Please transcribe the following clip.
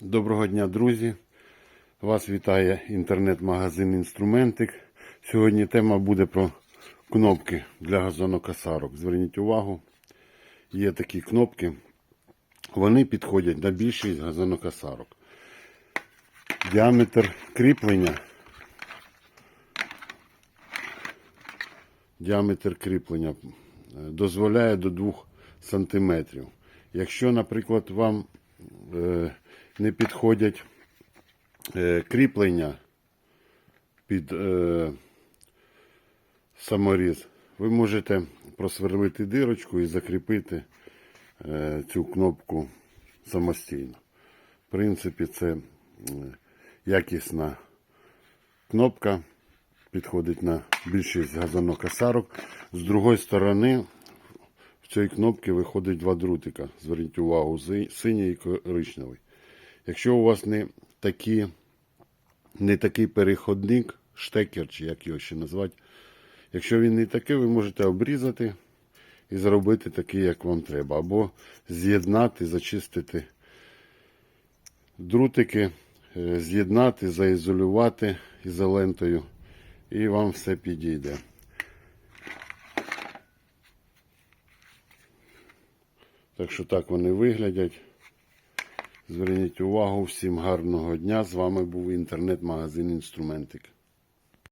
Доброго дня, друзі! Вас вітає інтернет-магазин Інструментик. Сьогодні тема буде про кнопки для газонокосарок. Зверніть увагу, є такі кнопки. Вони підходять на більшість газонокосарок. Діаметр кріплення. Діаметр кріплення е, дозволяє до 2 см. Якщо, наприклад, вам е, не підходять е, кріплення під е, саморіз, ви можете просверлити дирочку і закріпити е, цю кнопку самостійно. В принципі, це якісна кнопка, підходить на більшість газонокосарок. З другої сторони, в цій кнопці виходить два друтика. Зверніть увагу, синій і коричневий. Якщо у вас не, такі, не такий переходник, штекер, чи як його ще назвати, якщо він не такий, ви можете обрізати і зробити такий, як вам треба. Або з'єднати, зачистити друтики, е, з'єднати, заізолювати ізолентою, і вам все підійде. Так що так вони виглядять. Зверніть увагу, всім гарного дня. З вами був інтернет-магазин Інструментик.